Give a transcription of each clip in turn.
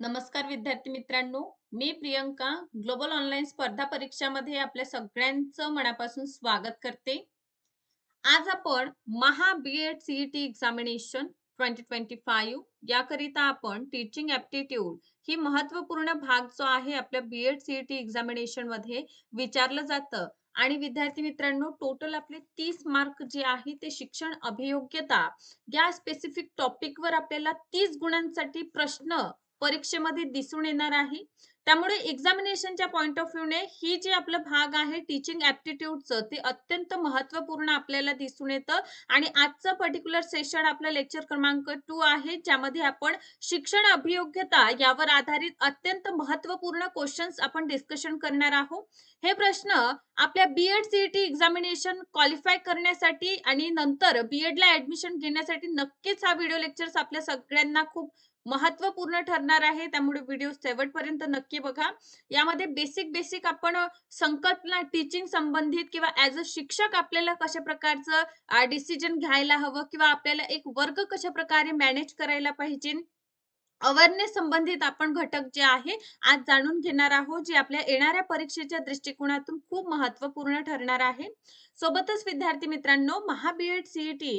नमस्कार विद्यार्थी मित्रांनो मी प्रियंका ग्लोबल ऑनलाईन स्पर्धा परीक्षामध्ये आपल्या सगळ्यांचं मनापासून स्वागत करते. आज आपण Maha B Ed CET examination twenty twenty five याकरिता आपण टीचिंग ऍप्टिट्यूड ही महत्त्वपूर्ण भाग जो आहे आपल्या बी एड सीईटी एक्झामिनेशनमध्ये विचारलं जातं. आणि विद्यार्थी मित्रांनो टोटल आपले तीस मार्क जे आहे ते शिक्षण अभियोग्यता या स्पेसिफिक टॉपिकवर आपल्याला तीस गुणांसाठी प्रश्न परीक्षेमध्ये दिसून येणार आहे. त्यामुळे एक्झामिनेशनच्या पॉईंट ऑफ व्ह्यूने ही जे आपलं भाग आहे टीचिंग ऍप्टिट्यूडचं ते अत्यंत महत्त्वपूर्ण आपल्याला दिसून येतं. आणि आजचं पर्टिक्युलर सेशन आपलं लेक्चर क्रमांक टू आहे ज्यामध्ये आपण शिक्षण अभियोग्यता यावर आधारित अत्यंत महत्त्वपूर्ण क्वेश्चन्स आपण डिस्कशन करणार आहोत. हे प्रश्न आपल्या बीएड सीईटी एक्झामिनेशन क्वालिफाय करण्यासाठी आणि नंतर बीएडला ऍडमिशन घेण्यासाठी नक्कीच हा व्हिडिओ लेक्चर्स आपल्या सगळ्यांना खूप महत्त्वपूर्ण ठरणार आहे. त्यामुळे व्हिडिओ शेवटपर्यंत नक्की बघा. यामध्ये बेसिक बेसिक आपण संकल्पना टीचिंग संबंधित किंवा ऍज अ शिक्षक आपल्याला कशा प्रकारचं डिसिजन घ्यायला हवं किंवा आपल्याला एक वर्ग कशा प्रकारे मॅनेज करायला पाहिजे अवेअरनेस संबंधित आपण घटक जे आहे आज जाणून घेणार आहोत जे आपल्या येणाऱ्या परीक्षेच्या दृष्टिकोनातून खूप महत्त्वपूर्ण ठरणार आहे. सोबतच विद्यार्थी मित्रांनो महाबीएड सीईटी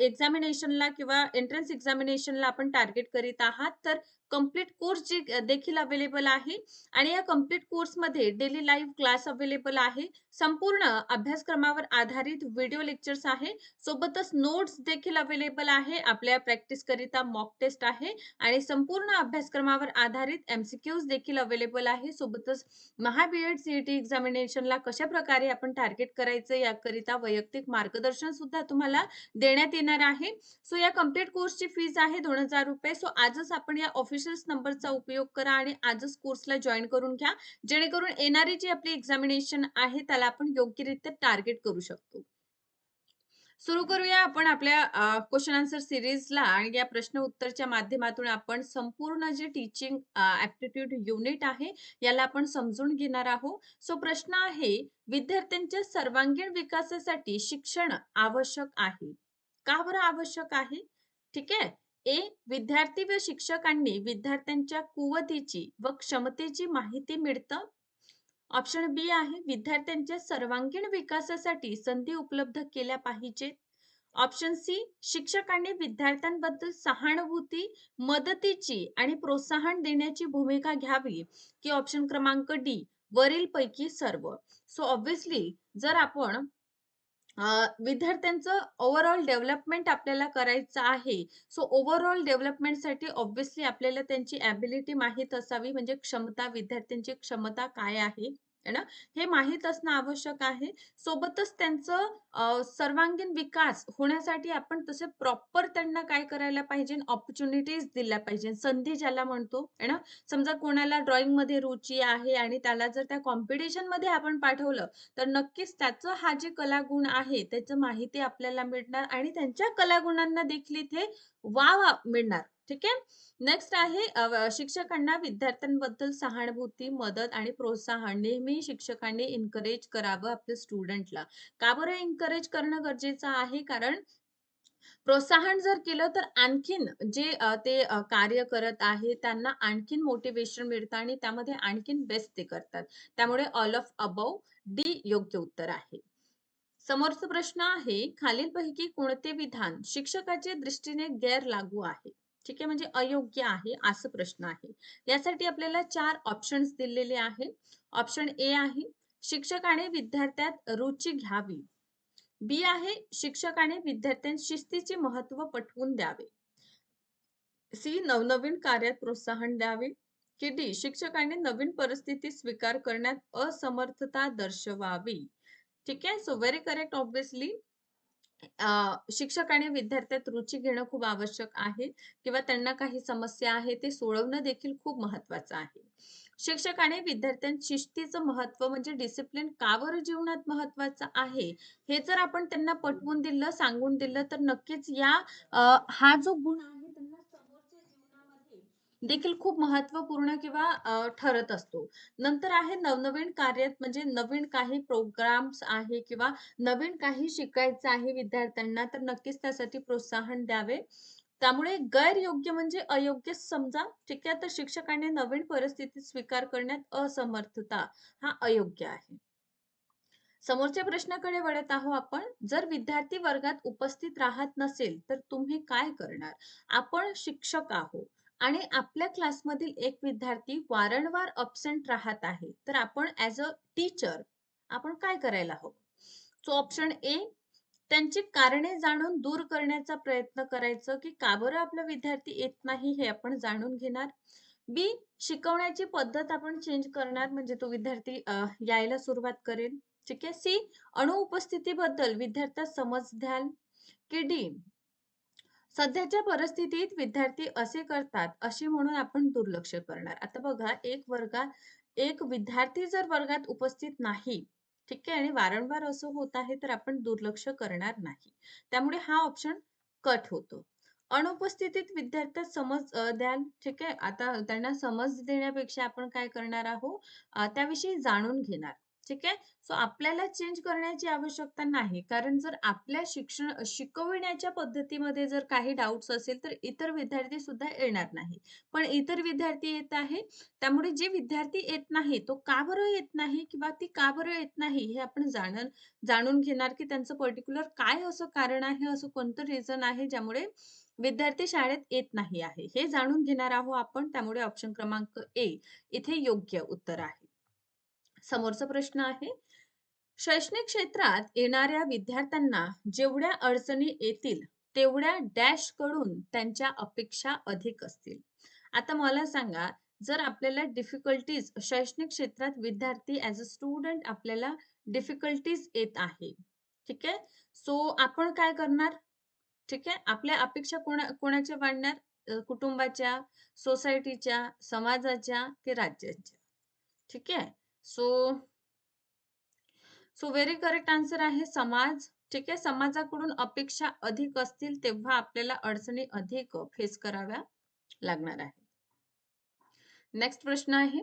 एक्झामिनेशनला किंवा एंट्रन्स एक्झामिनेशनला आपण टार्गेट करीत आहात. तर कंप्लीट कोर्स जे देखील अवेलेबल आहे. आणि या कंप्लीट कोर्समध्ये डेली लाईव्ह क्लास अवेलेबल आहे. संपूर्ण अभ्यासक्रमावर आधारित व्हिडिओ लेक्चर्स आहे. सोबतच नोट्स देखील अवेलेबल आहे. आपल्या प्रॅक्टिस करिता मॉक टेस्ट आहे. आणि संपूर्ण अभ्यासक्रमावर आधारित एमसीक्यूज देखील अवेलेबल आहे. सोबतच महाबीएड सीईटी एक्झामिनेशनला कशा प्रकारे आपण टार्गेट करायचं याकरिता वैयक्तिक मार्गदर्शन सुद्धा तुम्हाला देण्यात येणार आहे. सो या कंप्लीट कोर्सची फीज आहे दोन हजार रुपये. सो आजच आपण या ऑफिस ऑफिशियल नंबरचा उपयोग करा आणि आजच कोर्सला जॉईन करून घ्या. जेणेकरून येणारी जी आपली एक्झामिनेशन आहे त्याला आपण योग्यरित्या टार्गेट करू शकतो. सुरू करूया आपण आपल्या क्वेश्चन आन्सर सिरीजला आणि या प्रश्न उत्तरच्या माध्यमातून आपण संपूर्ण जे टीचिंग ऍप्टिट्यूड युनिट आहे याला आपण समजून घेणार आहोत. सो प्रश्न आहे विद्यार्थ्यांच्या सर्वांगीण विकासासाठी शिक्षण आवश्यक आहे. का बरं आवश्यक आहे? ठीक आहे? ए विद्यार्थी व शिक्षकांनी विद्यार्थ्यांच्या कुवतीची व क्षमतेची माहिती मिळतं? ऑप्शन बी आहे विद्यार्थ्यांच्या सर्वांगीण विकासासाठी संधी उपलब्ध केल्या पाहिजेत. ऑप्शन सी शिक्षकांनी विद्यार्थ्यांबद्दल सहानुभूती मदतीची आणि प्रोत्साहन देण्याची भूमिका घ्यावी की ऑप्शन क्रमांक डी वरील पैकी सर्व. सो ऑब्विसली जर आपण विद्यार्थ्यांचं ओव्हरऑल डेव्हलपमेंट आपल्याला करायचं आहे. सो ओव्हरऑल डेव्हलपमेंटसाठी ऑब्व्हियसली आपल्याला त्यांची ॲबिलिटी माहीत असावी. म्हणजे क्षमता विद्यार्थ्यांची क्षमता काय आहे? ना? हे माहीत असणं आवश्यक आहे. सोबतच त्यांचं सर्वांगीण विकास होण्यासाठी आपण तसे प्रॉपर त्यांना काय करायला पाहिजे? ऑपॉर्च्युनिटीज दिल्या पाहिजे. संधी ज्याला म्हणतो है ना? समजा कोणाला ड्रॉइंगमध्ये रुची आहे आणि त्याला जर त्या कॉम्पिटिशनमध्ये आपण पाठवलं तर नक्कीच त्याचं हा जे कलागुण आहे त्याचं माहिती आपल्याला मिळणार आणि त्यांच्या कलागुणांना देखील इथे वाव मिळणार. ठीक आहे? नेक्स्ट आहे शिक्षकांना विद्यार्थ्यांबद्दल सहानुभूती मदत आणि प्रोत्साहन. नेहमी शिक्षकांनी इन्करेज करावं आपल्या स्टुडंटला का बरं इन्करेज करणं गरजेचं आहे? कारण प्रोत्साहन जर केलं तर आणखीन जे ते कार्य करत आहे त्यांना आणखीन मोटिवेशन मिळतं आणि त्यामध्ये आणखीन बेस्ट ते करतात. त्यामुळे ऑल ऑफ अबव डी योग्य उत्तर आहे. समोरचा प्रश्न आहे खालीलपैकी कोणते विधान शिक्षकाच्या दृष्टीने गैर लागू आहे? ठीक आहे? म्हणजे अयोग्य आहे असं प्रश्न आहे. यासाठी आपल्याला चार ऑप्शन्स दिलेले आहेत. ऑप्शन ए आहे शिक्षकाने विद्यार्थ्यात रुची घ्यावी. बी आहे शिक्षकाने विद्यार्थ्यांना शिस्तीचे महत्त्व पटवून द्यावे. सी नवनवीन कार्यात प्रोत्साहन द्यावे. की डी शिक्षकाने नवीन परिस्थिती स्वीकार करण्यात असमर्थता दर्शवावी. ठीक आहे? सो व्हेरी करेक्ट ऑब्विसली शिक्षकाने विद्यार्थ्यात रुची घेणं खूप आवश्यक आहे किंवा त्यांना काही समस्या आहे ते सोडवणं देखील खूप महत्वाचं आहे. शिक्षकाने विद्यार्थ्यांत शिस्तीचं महत्त्व म्हणजे डिसिप्लिन का बरं जीवनात महत्वाचं आहे हे जर आपण त्यांना पटवून दिलं सांगून दिलं तर नक्कीच या हा जो गुण आहे देखील खूप महत्त्वपूर्ण किंवा ठरत असतो. नंतर आहे नवनवीन कार्यात म्हणजे नवीन काही प्रोग्राम्स आहे किंवा नवीन काही शिकायचं आहे विद्यार्थ्यांना तर नक्कीच त्यासाठी प्रोत्साहन द्यावे. त्यामुळे गैरयोग्य म्हणजे अयोग्य समजा ठीक आहे तर शिक्षकाने नवीन परिस्थिती स्वीकार करण्यात असमर्थता हा अयोग्य आहे. समोरच्या प्रश्नाकडे वळत आहोत आपण. जर विद्यार्थी वर्गात उपस्थित राहत नसेल तर तुम्ही काय करणार? आपण शिक्षक आहोत. आणि आपल्या क्लासमधील एक विद्यार्थी वारंवार अब्सेंट राहत आहे. तर आपण ऍज अ टीचर आपण काय करायला हवं? सो ऑप्शन ए त्यांची कारणे जाणून दूर करण्याचा प्रयत्न करायचं की का बरं आपला विद्यार्थी येत नाही हे आपण जाणून घेणार. बी शिकवण्याची पद्धत आपण चेंज करणार म्हणजे तो विद्यार्थी यायला सुरुवात करेल. ठीक आहे? सी अनुपस्थितीबद्दल विद्यार्थ्यास समज द्याल. की डी सध्याच्या परिस्थितीत विद्यार्थी असे करतात असे म्हणून आपण दुर्लक्ष करणार. आता बघा एक वर्गात एक विद्यार्थी जर वर्गात उपस्थित नाही ठीक आहे आणि वारंवार असं होत आहे तर आपण दुर्लक्ष करणार नाही. त्यामुळे हा ऑप्शन कट होतो. अनुपस्थितीत विद्यार्थ्या समज द्याल ठीक आहे. आता त्यांना समज देण्यापेक्षा आपण काय करणार आहोत? त्याविषयी जाणून घेणार. ठीक आहे? सो आपल्याला चेंज करण्याची आवश्यकता नाही. कारण जर आपल्या शिक्षण शिकविण्याच्या पद्धतीमध्ये जर काही डाऊट्स असेल तर इतर विद्यार्थी सुद्धा येणार नाही. पण इतर विद्यार्थी येत आहे. त्यामुळे जे विद्यार्थी येत नाही तो का बरं येत नाही किंवा ती का बरं येत नाही हे आपण जाण जाणून घेणार की त्यांचं पर्टिक्युलर काय असं कारण आहे असं कोणतं रिझन आहे ज्यामुळे विद्यार्थी शाळेत येत नाही आहे. हे जाणून घेणार आहोत आपण. त्यामुळे ऑप्शन क्रमांक ए इथे योग्य उत्तर आहे. समोरचा प्रश्न आहे. शैक्षणिक क्षेत्रात येणाऱ्या विद्यार्थ्यांना जेवढ्या अडचणी येतील तेवढ्या डॅशकडून त्यांच्या अपेक्षा अधिक असतील. आता मला सांगा जर आपल्याला डिफिकल्टीज शैक्षणिक क्षेत्रात विद्यार्थी ऍज अ स्टुडंट आपल्याला डिफिकल्टीज येत आहे ठीक आहे? सो आपण काय करणार? ठीक आहे? आपल्या अपेक्षा कोणा कोणाच्या वाढणार? कुटुंबाच्या सोसायटीच्या समाजाच्या की राज्याच्या? ठीक आहे? So so very correct answer आहे समाज. ठीक आहे? समाजाकडून अपेक्षा अधिक असतील तेव्हा आपल्याला अडचणी अधिक फेस कराव्या लागणार आहे नेक्स्ट प्रश्न आहे.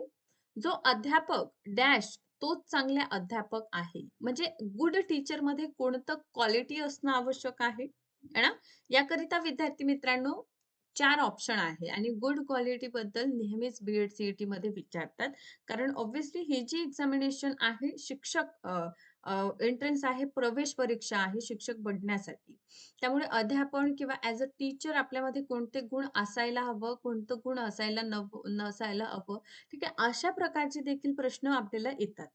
जो अध्यापक डॅश तोच चांगल्या अध्यापक आहे. म्हणजे गुड टीचरमध्ये कोणतं क्वालिटी असणं आवश्यक आहे? ना? याकरिता विद्यार्थी मित्रांनो चार ऑप्शन आहे आणि गुड क्वालिटी बद्दल नेहमीच बीएड सीईटी मध्ये विचारतात. कारण ऑब्व्हियसली ही जी एक्झामिनेशन आहे शिक्षक एंट्रन्स आहे प्रवेश परीक्षा आहे शिक्षक बनण्यासाठी त्यामुळे अध्यापन किंवा ऍज अ टीचर आपल्यामध्ये कोणते गुण असायला हवं कोणतं गुण असायला नसायला हवं ठीक आहे? अशा प्रकारचे देखील प्रश्न आपल्याला येतात.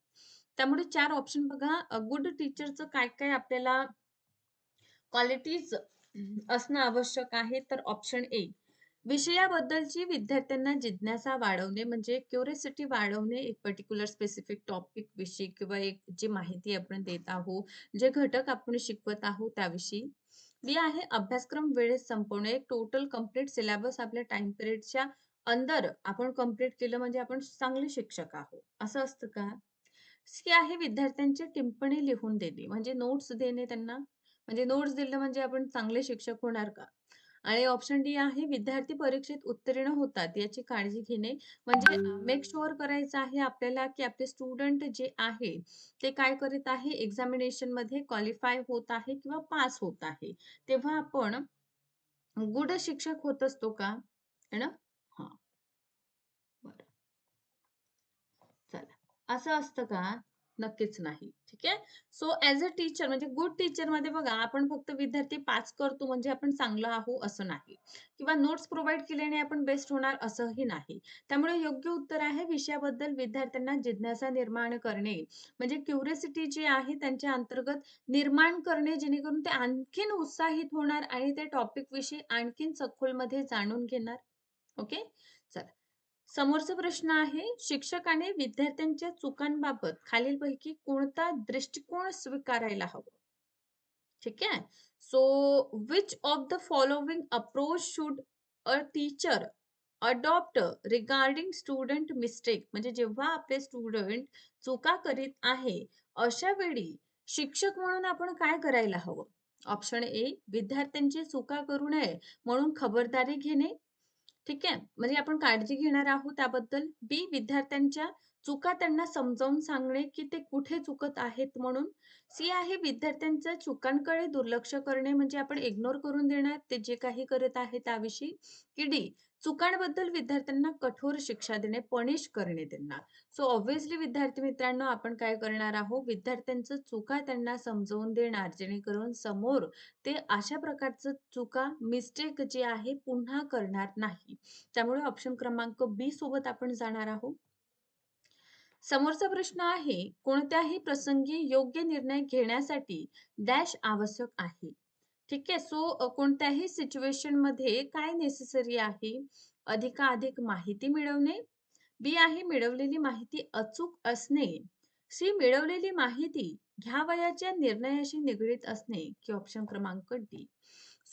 त्यामुळे चार ऑप्शन बघा. गुड टीचरचं काय काय आपल्याला क्वालिटीज असणं आवश्यक आहे तर ऑप्शन ए विषयाबद्दलची विद्यार्थ्यांना जिज्ञासा वाढवणे म्हणजे क्युरिसिटी वाढवणे एक पर्टिक्युलर स्पेसिफिक टॉपिक विषयी किंवा एक जी माहिती आपण देत आहोत जे घटक आपण शिकवत आहोत त्याविषयी. बी आहे अभ्यासक्रम वेळेत संपवणे टोटल कंप्लीट सिलेबस आपल्या टाइम पिरियडच्या अंदर आपण कंप्लीट केलं म्हणजे आपण चांगले शिक्षक आहोत. असं असतं का? सी आहे विद्यार्थ्यांची टिप्पणी लिहून देणे म्हणजे नोट्स देणे त्यांना. म्हणजे नोट्स दिलं म्हणजे आपण चांगले शिक्षक होणार का? आणि ऑप्शन डी आहे विद्यार्थी परीक्षेत उत्तीर्ण होतात याची काळजी घेणे. म्हणजे मेक शुअर करायचं आहे आपल्याला की आपले स्टुडंट जे आहे ते काय करीत आहे? एक्झामिनेशनमध्ये क्वालिफाय होत आहे किंवा पास होत आहे. तेव्हा आपण गुड शिक्षक होत असतो का? है ना? हा. बर. चला. असं असतं का? नक्कीच नाही. ठीक आहे? सो ऍज अ टीचर म्हणजे गुड टीचरमध्ये बघा आपण फक्त विद्यार्थी पास करतो म्हणजे आपण चांगलं आहो असं नाही. किंवा नोट्स प्रोव्हाइड केल्याने आपण बेस्ट होणार असंही नाही. त्यामुळे योग्य उत्तर आहे विषयाबद्दल विद्यार्थ्यांना जिज्ञासा निर्माण करणे. म्हणजे क्युरिसिटी जी आहे त्यांच्या अंतर्गत निर्माण करणे जेणेकरून ते आणखीन उत्साहित होणार आणि ते टॉपिक विषयी आणखीन सखोलमध्ये जाणून घेणार. ओके चला. समोरचा प्रश्न आहे शिक्षकाने विद्यार्थ्यांच्या चुकांबाबत खालीलपैकी कोणता दृष्टिकोन स्वीकारायला हवा? ठीक आहे? So which of the following approach should a teacher adopt regarding student mistake म्हणजे जेव्हा आपले स्टुडंट चुका करीत आहे अशा वेळी शिक्षक म्हणून आपण काय करायला हवं? ऑप्शन ए विद्यार्थ्यांची चुका करू नये म्हणून खबरदारी घेणे. ठीक आहे. म्हणजे आपण काळजी घेणार आहोत त्याबद्दल. बी विद्यार्थ्यांच्या चुका त्यांना समजावून सांगणे, की ते कुठे चुकत आहेत म्हणून. सी आहे विद्यार्थ्यांच्या चुकांकडे दुर्लक्ष करणे म्हणजे आपण इग्नोर करून देणार ते जे काही करत आहे त्याविषयी. की डी चुकांबद्दल विद्यार्थ्यांना कठोर शिक्षा देणे, पनिश करणे त्यांना. सो ऑब्व्हियसली विद्यार्थी मित्रांनो आपण काय करणार आहोत, विद्यार्थ्यांचं चुका त्यांना समजावून देणार, जेणेकरून समोर ते अशा प्रकारचं चुका, मिस्टेक जे आहे पुन्हा करणार नाही. त्यामुळे ऑप्शन क्रमांक बी सोबत आपण जाणार आहोत. समोरचा प्रश्न आहे, कोणत्याही प्रसंगी योग्य निर्णय घेण्यासाठी डॅश आवश्यक आहे. ठीक आहे. सो कोणत्याही सिच्युएशनमध्ये काय नेसेसरी आहे? अधिकाधिक माहिती मिळवणे. बी आहे मिळवलेली माहिती अचूक असणे. सी मिळवलेली माहिती घ्यावयाच्या निर्णयाशी निगडीत असणे की ऑप्शन क्रमांक डी.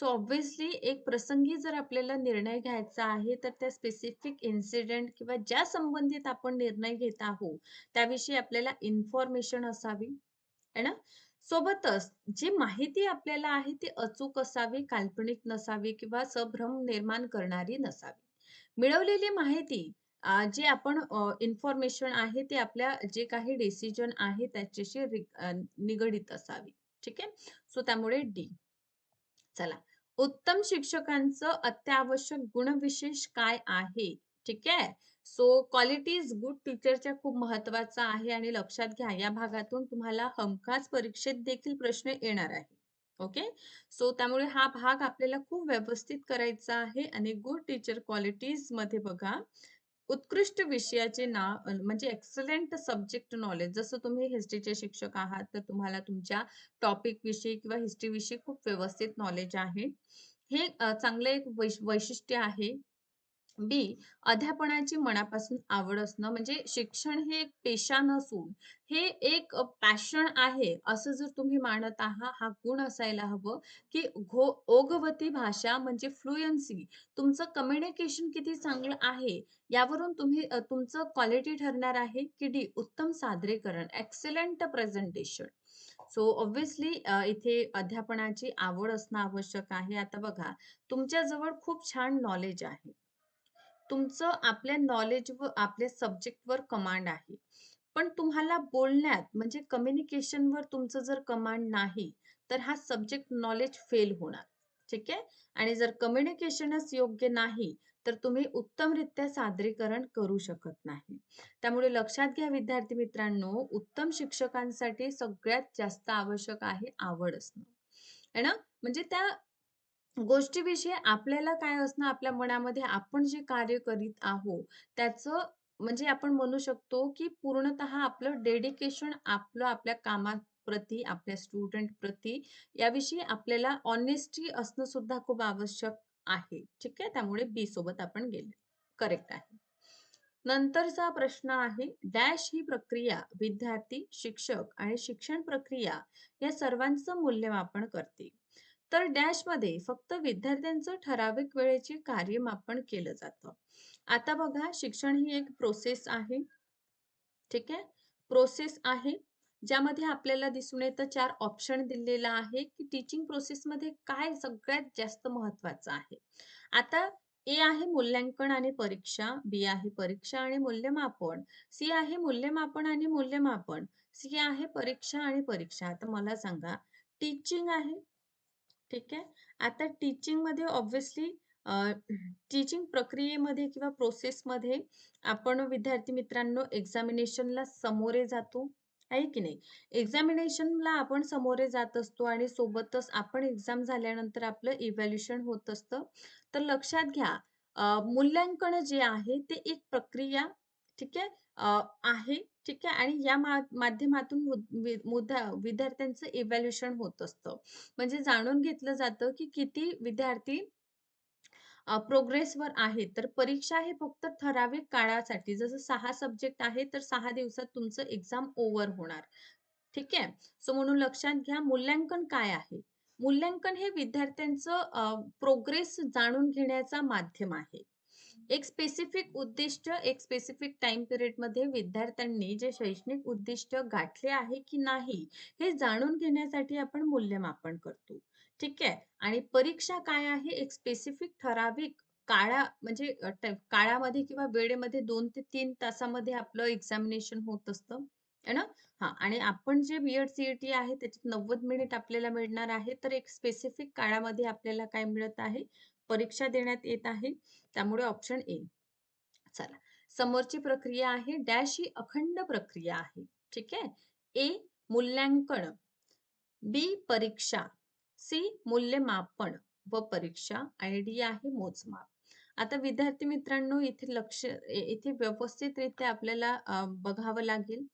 सो ऑब्व्हियसली एक प्रसंगी जर आपल्याला निर्णय घ्यायचा आहे, तर त्या स्पेसिफिक इन्सिडेंट किंवा ज्या संबंधित आपण निर्णय घेत आहोत, त्याविषयी आपल्याला इन्फॉर्मेशन असावी, है ना? सोबतच जी माहिती आपल्याला आहे ती अचूक असावी, काल्पनिक नसावी किंवा संभ्रम निर्माण करणारी नसावी. मिळवलेली माहिती जे आपण इन्फॉर्मेशन आहे ते आपल्या जे काही डिसिजन आहे त्याच्याशी निगडित निगडीत असावी. ठीक आहे. सो त्यामुळे डी. चला. उत्तम शिक्षकांचं अत्यावश्यक गुणविशेष काय आहे? ठीक आहे. सो क्वालिटीज गुड टीचरच्या खूप महत्त्वाचा आहे आणि लक्षात घ्या या भागातून तुम्हाला हमखास परीक्षेत देखील प्रश्न येणार आहे. ओके. सो त्यामुळे हा भाग आपल्याला खूप व्यवस्थित करायचा आहे आणि गुड टीचर क्वालिटीजमध्ये बघा, उत्कृष्ट विषयाचे नाव म्हणजे एक्सलेंट सब्जेक्ट नॉलेज जसं तुम्ही हिस्ट्रीचे शिक्षक आहात, तर तुम्हाला तुमच्या टॉपिक विषयी किंवा हिस्ट्री विषयी खूप व्यवस्थित नॉलेज आहे. हे चांगलं एक वैश वैशिष्ट्य आहे. बी अध्यापनाची मनापासून आवड असणं म्हणजे शिक्षण हे एक पेशा नसून हे एक पॅशन आहे, असं जर तुम्ही मानत आहात, हा गुण असायला हवं, की घो ओघवती भाषा म्हणजे फ्लुएन्सी तुमचं कम्युनिकेशन किती चांगलं आहे, यावरून तुम्ही तुमचं क्वालिटी ठरणार आहे, की डी उत्तम सादरीकरण, एक्सलंट प्रेझेंटेशन. सो ऑब्व्हियसली इथे अध्यापनाची आवड असणं आवश्यक आहे. आता बघा, तुमच्याजवळ खूप छान नॉलेज आहे. तुमचं आपल्या नॉलेज व आपल्या सब्जेक्टवर कमांड आहे. पण तुम्हाला बोलण्यात म्हणजे कम्युनिकेशनवर तुमचं जर कमांड नाही, तर हा सब्जेक्ट नॉलेज फेल होणार. ठीक आहे. आणि जर कम्युनिकेशनच योग्य नाही, तर तुम्ही उत्तमरित्या सादरीकरण करू शकत नाही. त्यामुळे लक्षात घ्या विद्यार्थी मित्रांनो, उत्तम शिक्षकांसाठी सगळ्यात जास्त आवश्यक आहे आवड असणं. आहे ना? म्हणजे त्या गोष्टीविषयी आपल्याला काय असणं आपल्या मनामध्ये आपण जे कार्य करीत आहोत, त्याचं म्हणजे आपण म्हणू शकतो, की पूर्णतः आपलं डेडिकेशन आपलं आपल्या कामाप्रती, आपल्या स्टुडंट प्रती याविषयी आपल्याला ऑनेस्टी असणं सुद्धा खूप आवश्यक आहे. ठीक आहे. त्यामुळे बी सोबत आपण गेले. करेक्ट आहे. नंतरचा प्रश्न आहे, डॅश ही प्रक्रिया विद्यार्थी, शिक्षक आणि शिक्षण प्रक्रिया या सर्वांचं मूल्यमापन करते. तर डॅशमध्ये फक्त विद्यार्थ्यांचं ठराविक वेळेचे कार्यमापन केलं जातं. आता बघा, शिक्षण ही एक प्रोसेस आहे. ठीक आहे. प्रोसेस आहे, ज्यामध्ये आपल्याला दिसून येतं चार ऑप्शन दिलेला आहे, की टीचिंग प्रोसेसमध्ये काय सगळ्यात जास्त महत्त्वाचं आहे. आता ए आहे मूल्यांकन आणि परीक्षा, बी आहे परीक्षा आणि मूल्यमापन, सी आहे मूल्यमापन आणि मूल्यमापन, सी आहे परीक्षा आणि परीक्षा. आता मला सांगा, टीचिंग आहे. ठीक आहे. आता टीचिंगमध्ये ऑब्व्हियसली टीचिंग प्रक्रियेमध्ये किंवा प्रोसेसमध्ये आपण विद्यार्थी मित्रांनो एक्झामिनेशनला सामोरे जातो, आहे की नाही? एक्झामिनेशनला आपण सामोरे जात असतो आणि सोबतच आपण एक्झाम झाल्यानंतर आपलं इव्हॅल्युएशन होत असतं. तर लक्षात घ्या, मूल्यांकन जे आहे ते एक प्रक्रिया ठीक आहे, आहे. ठीक आहे आणि या माध्यमातून मुद्दा विद्यार्थ्यांचं इव्हॅल्युएशन होत असतं. म्हणजे जाणून घेतलं जातं, की किती विद्यार्थी प्रोग्रेसवर आहेत. तर परीक्षा हे फक्त ठराविक काळासाठी जसं सहा सब्जेक्ट आहे, तर सहा दिवसात तुमचं एक्झाम ओव्हर होणार. ठीक आहे. सो म्हणून लक्षात घ्या, मूल्यांकन काय आहे? मूल्यांकन हे विद्यार्थ्यांचं प्रोग्रेस जाणून घेण्याचा माध्यम आहे. एक स्पेसिफिक उद्दिष्ट, एक स्पेसिफिक टाइम पिरियडमध्ये विद्यार्थ्यांनी जे शैक्षणिक उद्दिष्ट गाठले आहे की नाही, हे जाणून घेण्यासाठी आपण मूल्यमापन करतो. ठीक आहे. आणि परीक्षा काय आहे? एक स्पेसिफिक ठराविक काळा म्हणजे काळामध्ये किंवा वेळेमध्ये दोन ते तीन तासामध्ये आपलं एक्झामिनेशन होत असतं, है ना? हा आणि आपण जे बी-एड सी-ई-टी आहे त्याच्यात 90 मिनिट आपल्याला मिळणार आहे. तर एक स्पेसिफिक काळामध्ये आपल्याला काय मिळत आहे? परीक्षा देण्यात येत आहे. त्यामुळे ऑप्शन ए. चला, समोरची प्रक्रिया आहे. डॅश ही अखंड प्रक्रिया आहे. ठीक आहे. ए मूल्यांकन, बी परीक्षा, सी मूल्यमापन व परीक्षा आणि डी आहे मोजमाप. आता विद्यार्थी मित्रांनो इथे लक्ष इथे व्यवस्थितरित्या आपल्याला बघावं लागेल,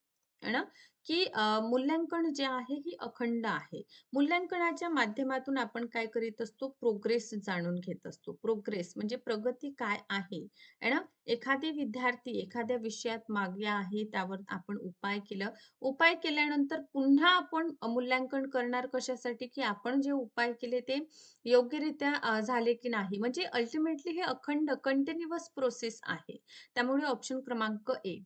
है ना? की मूल्यांकन जे आहे ही अखंड आहे. मूल्यांकनाच्या माध्यमातून आपण काय करीत असतो? प्रोग्रेस जाणून घेत असतो. प्रोग्रेस म्हणजे प्रगती काय आहे? ना? एखादी विद्यार्थी एखाद्या विषयात मागे आहे, त्यावर आपण उपाय केलं. उपाय केल्यानंतर पुन्हा आपण मूल्यांकन करणार कशासाठी? की आपण जे उपाय केले ते योग्यरित्या झाले की नाही. म्हणजे अल्टिमेटली हे अखंड कंटिन्युअस प्रोसेस आहे. त्यामुळे ऑप्शन क्रमांक ए.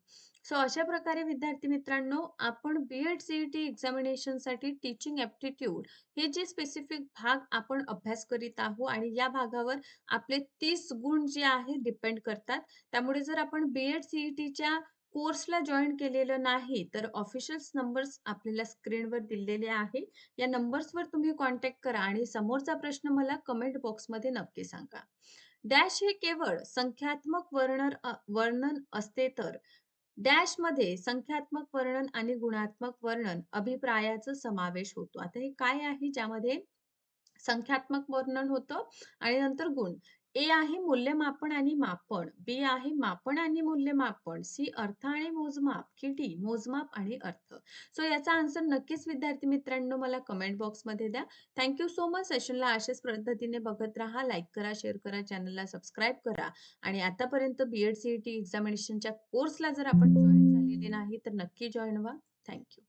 सो अशा प्रकारे विद्यार्थी मित्रांनो, आपण B Ed C E T एक्झामिनेशनसाठी teaching aptitude हे जे स्पेसिफिक भाग आपण अभ्यास करीत आहोत आणि या भागावर आपले तीस गुण जे आहेत डिपेंड करतात. त्यामुळे जर आपण बी-एड सी-ई-टीच्या कोर्सला जॉईन केलेलं नाही, तर ऑफिशियल्स नंबर्स आपल्याला स्क्रीनवर दिलेले आहे. या नंबर्सवर तुम्ही कॉन्टॅक्ट करा आणि समोरचा प्रश्न मला कमेंट बॉक्समध्ये नक्की सांगा. डॅश हे केवळ संख्यात्मक वर्णन वर्णन असते तर डॅशमध्ये संख्यात्मक वर्णन आणि गुणात्मक वर्णन अभिप्रायाचा समावेश होतो. आता हे काय आहे ज्यामध्ये संख्यात्मक वर्णन होतं आणि नंतर गुण. ए आहे मूल्यमापन आणि मापन, बी आहे मापन आणि मूल्यमापन, सी अर्थ आणि मोजमाप की डी मोजमाप आणि अर्थ. सो याचा आन्सर नक्कीच विद्यार्थी मित्रांनो मला कमेंट बॉक्समध्ये द्या. Thank you so much. सेशनला अशाच पद्धतीने बघत राहा. लाईक करा, शेअर करा, चॅनलला सबस्क्राईब करा आणि आतापर्यंत बी-एड सी-ई-टी एक्झामिनेशनच्या कोर्सला जर आपण जॉईन झालेली नाही, तर नक्की जॉईन व्हा. Thank you.